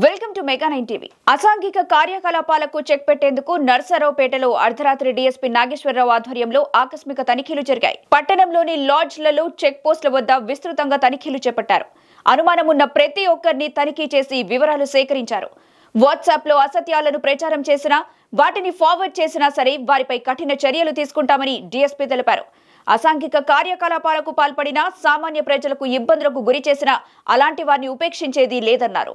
Welcome to mega nine TV. అసాంఘిక కార్యకలాపాలకు check పెట్టేందుకు నర్సరావుపేటలో అర్ధరాత్రి డీఎస్పీ నాగేశ్వరరావు ఆధ్వర్యంలో ఆకస్మిక తనిఖీలు జరిగాయి. పట్టణంలోని లాడ్జ్లలో చెక్ పోస్టుల వద్ద విస్తృతంగా తనిఖీలు చేపట్టారు. అనుమానం ఉన్న ప్రతి ఒక్కరిని తనిఖీ చేసి వివరాలు సేకరించారు. వాట్సాప్లో అసత్యాలను ప్రచారం చేసినా వాటిని ఫార్వర్డ్ చేసినా సరే వారిపై కఠిన చర్యలు తీసుకుంటామని డీఎస్పీ తెలిపారు. అసాంఘిక కార్యకలాపాలకు పాల్పడినా సామాన్య ప్రజలకు ఇబ్బందులకు గురి చేసినా అలాంటి వారిని ఉపేక్షించేది లేదన్నారు.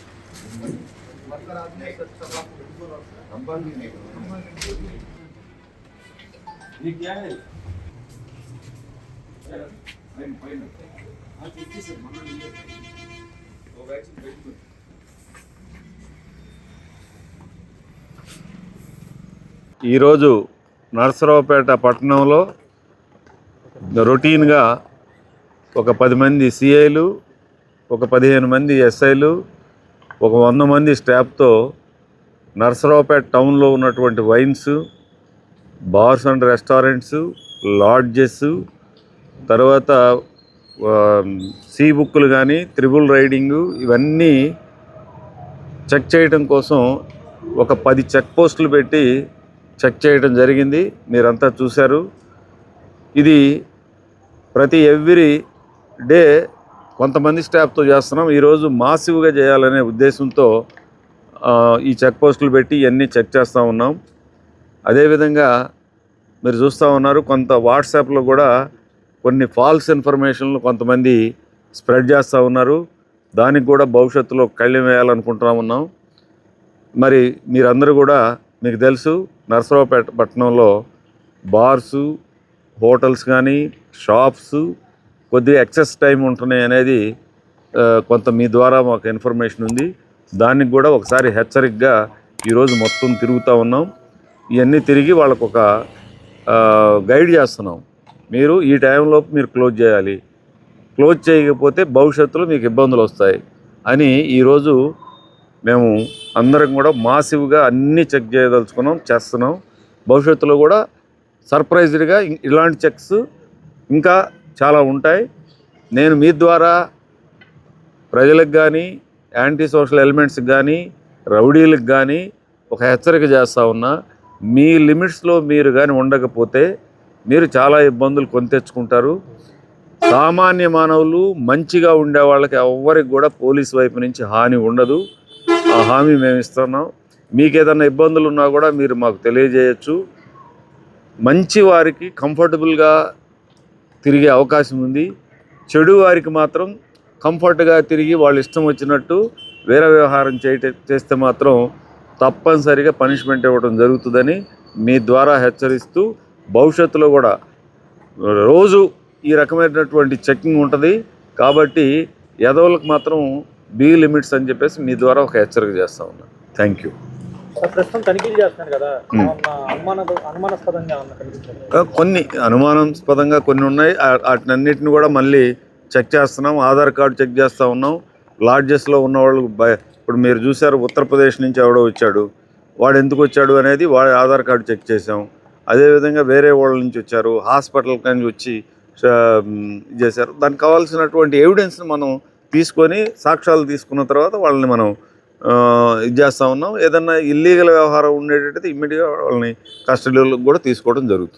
ये क्या है ఈరోజు నరసరావుపేట పట్టణంలో రొటీన్గా ఒక పది మంది సిఐలు ఒక పదిహేను మంది ఎస్ఐలు ఒక వంద మంది స్టాఫ్తో నర్సరావుపేట టౌన్లో ఉన్నటువంటి wines bars and restaurants lodges తర్వాత సీ బుక్కులు కానీ త్రిబుల్ రైడింగు ఇవన్నీ చెక్ చేయడం కోసం ఒక పది చెక్ పోస్టులు పెట్టి చెక్ చేయడం జరిగింది. మీరంతా చూశారు. ఇది ప్రతి ఎవ్రీ డే కొంతమంది స్టాఫ్తో చేస్తున్నాం. ఈరోజు మాసివ్గా చేయాలనే ఉద్దేశంతో ఈ చెక్ పోస్టులు పెట్టి ఇవన్నీ చెక్ చేస్తూ ఉన్నాం. అదేవిధంగా మీరు చూస్తూ ఉన్నారు కొంత వాట్సాప్లో కూడా కొన్ని ఫాల్స్ ఇన్ఫర్మేషన్లు కొంతమంది స్ప్రెడ్ చేస్తూ ఉన్నారు. దానికి కూడా భవిష్యత్తులో కళ్ళెం వేయాలనుకుంటున్నా ఉన్నాం. మరి మీరందరూ కూడా మీకు తెలుసు నర్సరావుపేట పట్టణంలో బార్సు హోటల్స్ కానీ షాప్స్ కొద్దిగా ఎక్సెస్ టైం ఉంటున్నాయి అనేది కొంత మీ ద్వారా మాకు ఇన్ఫర్మేషన్ ఉంది. దానికి కూడా ఒకసారి హెచ్చరికగా ఈరోజు మొత్తం తిరుగుతూ ఉన్నాం. ఇవన్నీ తిరిగి వాళ్ళకు ఒక గైడ్ చేస్తున్నాం. మీరు ఈ టైంలోపు మీరు క్లోజ్ చేయాలి. క్లోజ్ చేయకపోతే భవిష్యత్తులో మీకు ఇబ్బందులు వస్తాయి అని ఈరోజు మేము అందరం కూడా మాసివ్గా అన్నీ చెక్ చేయదలుచుకున్నాం చేస్తున్నాం. భవిష్యత్తులో కూడా సర్ప్రైజ్డ్గా ఇలాంటి చెక్స్ ఇంకా చాలా ఉంటాయి. నేను మీ ద్వారా ప్రజలకు కానీ యాంటీ సోషల్ ఎలిమెంట్స్కి కానీ రౌడీలకు కానీ ఒక హెచ్చరిక చేస్తూ ఉన్నా మీ లిమిట్స్లో మీరు కానీ ఉండకపోతే మీరు చాలా ఇబ్బందులు కొని తెచ్చుకుంటారు. సామాన్య మానవులు మంచిగా ఉండే వాళ్ళకి ఎవ్వరికి కూడా పోలీస్ వైపు నుంచి హాని ఉండదు. ఆ హామీ మేము ఇస్తున్నాం. మీకు ఏదైనా ఇబ్బందులు ఉన్నా కూడా మీరు మాకు తెలియజేయచ్చు. మంచి వారికి కంఫర్టబుల్గా తిరిగే అవకాశం ఉంది. చెడు వారికి మాత్రం కంఫర్ట్గా తిరిగి వాళ్ళు ఇష్టం వచ్చినట్టు వేరే వ్యవహారం చేయట చేస్తే మాత్రం తప్పనిసరిగా పనిష్మెంట్ ఇవ్వడం జరుగుతుందని మీ ద్వారా హెచ్చరిస్తూ భవిష్యత్తులో కూడా రోజు ఈ రకమైనటువంటి చెకింగ్ ఉంటుంది. కాబట్టి ఎదవులకు మాత్రం బీ లిమిట్స్ అని చెప్పేసి మీ ద్వారా ఒక హెచ్చరిక చేస్తా ఉన్నాను థ్యాంక్ యూ ప్రస్తుతం తనిఖీలు చేస్తున్నారు కదా. అనుమానాస్పదంగా కొన్ని అనుమానాస్పదంగా కొన్ని ఉన్నాయి. వాటినన్నిటిని కూడా మళ్ళీ చెక్ చేస్తున్నాం. ఆధార్ కార్డు చెక్ చేస్తూ ఉన్నాం. లాడ్జెస్లో ఉన్న వాళ్ళు ఇప్పుడు మీరు చూశారు ఉత్తరప్రదేశ్ నుంచి ఎవడో వచ్చాడు. వాడు ఎందుకు వచ్చాడు అనేది వాడి ఆధార్ కార్డు చెక్ చేసాం అదేవిధంగా వేరే వాళ్ళ నుంచి వచ్చారు. హాస్పిటల్ నుంచి వచ్చి చేశారు. దానికి కావాల్సినటువంటి ఎవిడెన్స్ని మనం తీసుకొని సాక్ష్యాలు తీసుకున్న తర్వాత వాళ్ళని మనం ఇది చేస్తూ ఉన్నాం. ఏదన్నా ఇల్లీగల్ వ్యవహారం ఉండేటట్టయితే ఇమ్మీడియట్గా వాళ్ళని కస్టడీలో కూడా తీసుకోవడం జరుగుతుంది.